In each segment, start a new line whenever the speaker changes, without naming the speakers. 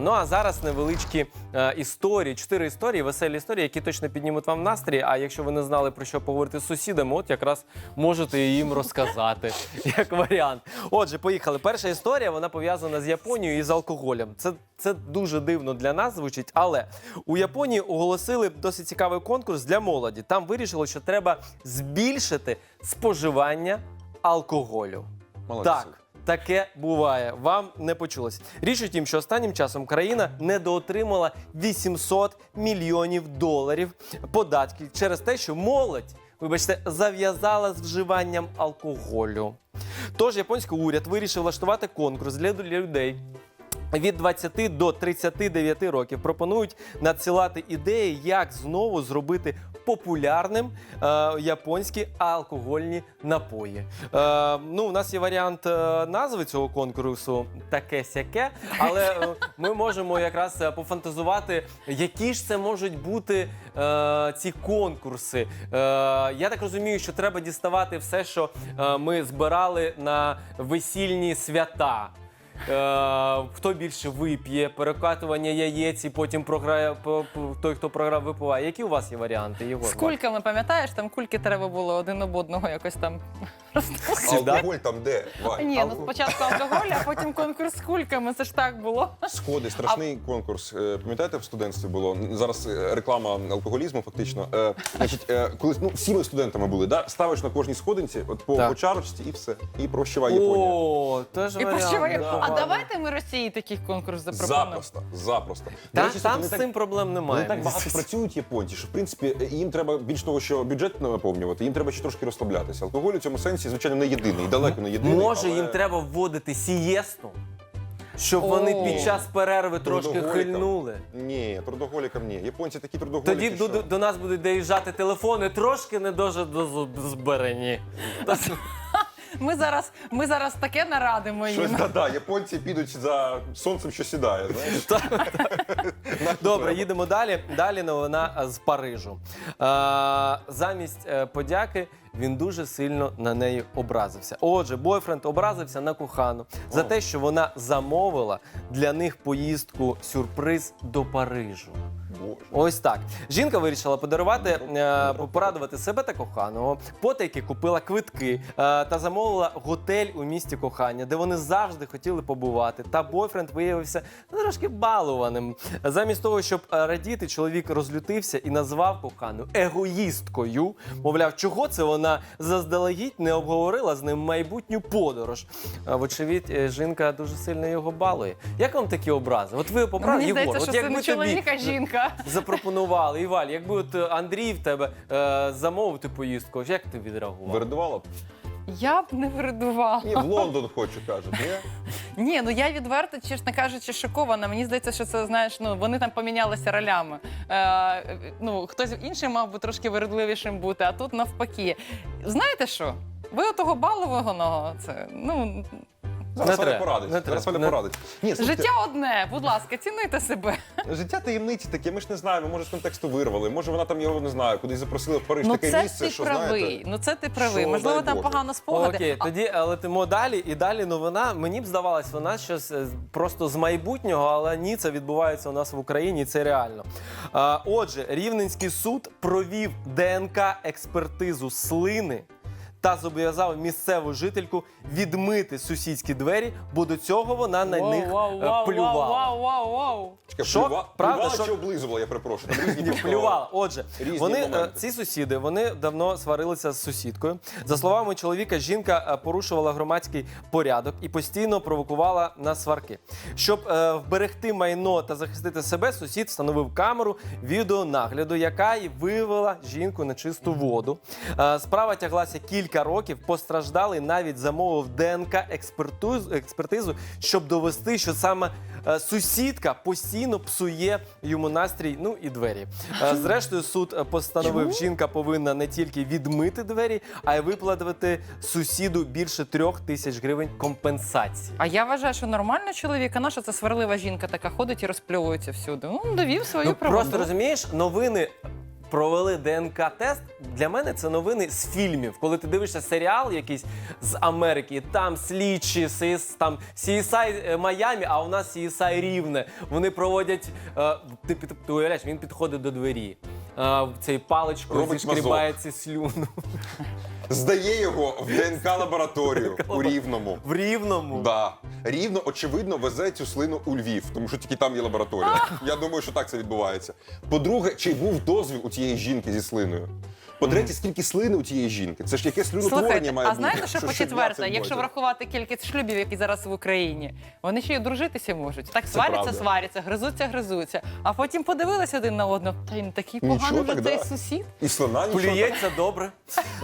Ну а зараз невеличкі е, історії, чотири історії, веселі історії, які точно піднімуть вам настрій. А якщо ви не знали про що поговорити з сусідами, от якраз можете їм розказати як варіант. Отже, поїхали. Перша історія вона пов'язана з Японією і з алкоголем. Це, це дуже дивно для нас звучить, але у Японії оголосили досить цікавий конкурс для молоді. Там вирішили, що треба збільшити споживання алкоголю.
Молодці.
Так. Таке буває. Вам не почулось. Річ у тім, що останнім часом країна недоотримала 800 мільйонів доларів податків через те, що молодь, вибачте, зав'язала з вживанням алкоголю. Тож японський уряд вирішив влаштувати конкурс для людей. Від 20 до 39 років пропонують надсилати ідеї, як знову зробити популярним е, японські алкогольні напої. Е, ну, у нас є варіант е, назви цього конкурсу таке сяке, але е, ми можемо якраз е, пофантазувати, які ж це можуть бути е, ці конкурси. Е, я так розумію, що треба діставати все, що е, ми збирали на весільні свята. Е, хто більше вип'є, перекатування яєць і потім програє по- той, хто програв, випиває. Які у вас є варіанти, Єгор?
З кульками, пам'ятаєш, там кульки треба було один об одного якось там.
Алкоголь там де? Вань?
Ні, ну спочатку алкоголь, а потім конкурс з кульками. Це ж так було.
Сходи, страшний конкурс. Е, Пам'ятаєте, в студентстві було зараз е, реклама алкоголізму, фактично. Е, Значить, е, колись ну всі ми студентами були, да? ставиш на кожній сходинці, от по,
Так.
по чарочці і все. І прощавай Японія.
О, теж
І
варіант.
прощавай. А
непоганий.
давайте ми Росії такий конкурс запропонуємо.
Запросто, запросто. До
Та,
речі,
там
вони
з
так-
цим проблем немає.
Вони так багато працюють японці, що в принципі е, їм треба більш того, що бюджет наповнювати, їм треба ще трошки розслаблятися. Алкоголь у цьому сенсі, звичайно, не єдиний, далеко не єдиний.
Може,
але
їм треба вводити сієсту, щоб вони
О.
під час перерви трошки
трудоголікам.
хильнули.
Ні, трудоголікам ні. Японці такі трудоголіки.
Тоді
що...
до, до нас будуть доїжджати телефони, трошки не дуже зберені.
Ми зараз, ми зараз таке нарадимо
Щось да, да, японці підуть за сонцем, що сідає. Знаєш? Нам
Добре,
треба.
їдемо далі. Далі новина з Парижу. Е, замість е, подяки він дуже сильно на неї образився. Отже, бойфренд образився на кохану за те, що вона замовила для них поїздку сюрприз до Парижу. Ось так. Жінка вирішила подарувати, е, порадувати себе та коханого. Потайки купила квитки е, та замовила готель у місті кохання, де вони завжди хотіли побувати. Та бойфренд виявився ну, трошки балуваним. Замість того, щоб е, радіти, чоловік розлютився і назвав кохану егоїсткою. Мовляв, чого це вона заздалегідь не обговорила з ним майбутню подорож. Е, Вочевидь, е, жінка дуже сильно його балує. Як вам такі образи? От ви поправ
Мені
Єгор,
здається,
от
що це
якби
не
тобі
чоловік, жінка.
Запропонували. Іваль, якби от е, Андрій в тебе е, замовити поїздку, як ти відреагував?
Вирадувала б?
Я б не виридувала.
Ні, в Лондон хочу, кажуть. Ні?
Ні, ну я відверто, чесно кажучи, шокована. Мені здається, що це знаєш, ну вони там помінялися ролями. Е, ну хтось інший мав би трошки виридливішим бути, а тут навпаки. Знаєте що? Ви отого балованого, це ну
Зараз
Не треба,
порадить.
не
Зараз
треба, не-
порадить. Ні, слухайте,
життя одне. Будь ласка, цінуйте себе.
життя таємниці таке, ми ж не знаємо, може з контексту вирвали, може вона там його не знаю, кудись запросила в Париж
Ну
таке
це
місце,
ти
що
правий.
знаєте.
Ну це ти правий.
Що,
Можливо,
дай
там
Боже.
погано спогади.
Окей,
А-
тоді е, летимо далі. І далі новина. Мені б здавалось, вона щось е, просто з майбутнього, але ні, це відбувається у нас в Україні. і Це реально. А, отже, Рівненський суд провів ДНК експертизу слини. Та зобов'язав місцеву жительку відмити сусідські двері, бо до цього вона на
Вау,
них
вау,
е,
вау,
плювала.
Вау, вау, вау.
Чекай,
Що?
плюва-
Правда,
плювала
що-
чи облизувала, я перепрошую. Там різні
Ні, плювала. Отже,
Різні
вони е,
моменти.
ці сусіди вони давно сварилися з сусідкою. За словами чоловіка, жінка е, порушувала громадський порядок і постійно провокувала на сварки. Щоб е, вберегти майно та захистити себе, сусід встановив камеру відеонагляду, яка й вивела жінку на чисту воду. Е, справа тяглася кілька років. Постраждалий навіть замовив ДНК експертизу, щоб довести, що саме е, сусідка постійно псує йому настрій, ну і двері. Е, Зрештою, суд е, постановив, жінка повинна не тільки відмити двері, а й виплатити сусіду більше трьох тисяч гривень компенсації.
А я вважаю, що нормально чоловік, а наша це сварлива жінка така ходить і розпльовується всюди. Ну, довів свою
Ну,
правоту.
просто розумієш, новини. Провели ДНК-тест. Для мене це новини з фільмів. Коли ти дивишся серіал якийсь з Америки, там слідчі, CSI, там CSI Майами, а у нас CSI Рівне. Вони проводять. Е, ти, ти, ти уявляєш, він підходить до двері. Е, цей паличкою
Робить
зішкрібає ці слюну
Здає його в ДНК лабораторію у Рівному.
в рівному.
Да. Рівно, очевидно, везе цю слину у Львів, тому що тільки там є лабораторія. Я думаю, що так це відбувається. По-друге, чи був дозвіл у цієї жінки зі слиною? По-третє, скільки слини у тієї жінки? Це ж яке слюнотворення має
а
бути.
знаєте, що по четверте, якщо врахувати кількість шлюбів, які зараз в Україні, вони ще й одружитися можуть. Так сваряться, сваряться, гризуться, гризуться. А потім подивилися один на одного. Та й не такий поганий вже цей сусід.
І нічого.
Плюється добре.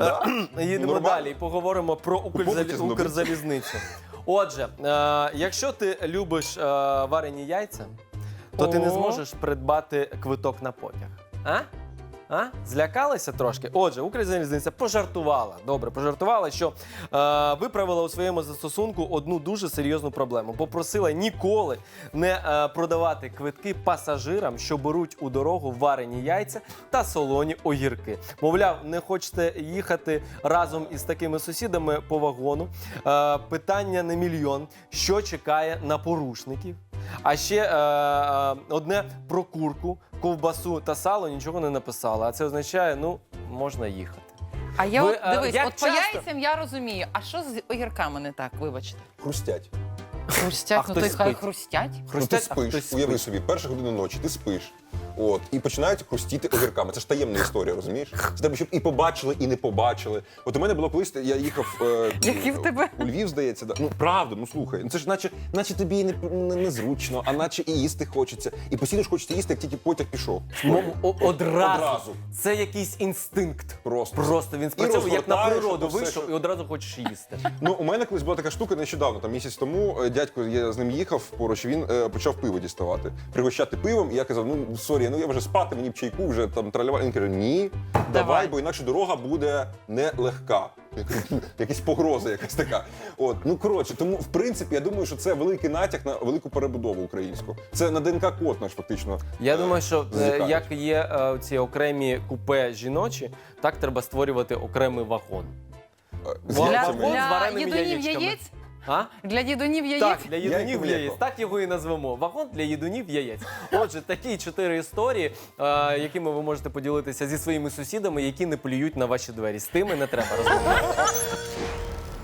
Е, Їдемо далі і поговоримо про Укрзалізницю. Отже, е, якщо ти любиш е, варені яйця, то ти не зможеш придбати квиток на потяг. А? А? Злякалися трошки? Отже, Укрзалізниця пожартувала. Добре, пожартувала, що е, виправила у своєму застосунку одну дуже серйозну проблему. Попросила ніколи не е, продавати квитки пасажирам, що беруть у дорогу варені яйця та солоні огірки. Мовляв, не хочете їхати разом із такими сусідами по вагону. Е, питання не мільйон. Що чекає на порушників? А ще е, е, одне про курку, ковбасу та сало нічого не написала. А це означає, ну можна їхати.
А я
Ви,
от
е,
дивись,
як
от по
часто?
яйцям я розумію. А що з огірками не так? Вибачте.
Хрустять.
Хрустять,
А
ну то й
хтось
хай
спить.
хрустять.
Ну, ти
Хрустять, а
спиш,
хтось
уяви
спить.
собі, перша година ночі, ти спиш. От, і починають хрустіти огірками. Це ж таємна історія, розумієш? Це треба, щоб і побачили, і не побачили. От у мене було колись, я їхав е,
Які в тебе?
у Львів, здається. Да. Ну правда, ну слухай, ну це ж наче, наче тобі і не, не, незручно, а наче і їсти хочеться. І постійно ж хочеться їсти, як тільки потяг пішов.
Ну, о- одразу.
Одразу.
Це якийсь інстинкт.
Просто.
Просто він спрацьовує, як на
розгортаєш,
природу
все,
вийшов
що-
і одразу хочеш їсти.
Ну, у мене колись була така штука нещодавно, там місяць тому е, дядько, я з ним їхав поруч, він е, почав пиво діставати, пригощати пивом. І я казав, ну сорі, ну я вже спати, мені б чайку вже там тралява. Він каже, ні, давай,
Давай.
бо інакше дорога буде нелегка. Я кажу, «Хм, Якась погроза, якась така. От ну коротше, тому в принципі я думаю, що це великий натяк на велику перебудову українську. Це на ДНК код наш фактично.
Я
е,
думаю, що е, як є е, ці окремі купе жіночі, так треба створювати окремий вагон.
Е, з
Для-
Для,
з яєчками.
яєць?
А?
Для дідунів яєць?
Так, для їдунів яєць. Так його і назвемо. Вагон для їдунів яєць. Отже, такі чотири історії, е, якими ви можете поділитися зі своїми сусідами, які не плюють на ваші двері. З тими не треба розмовляти.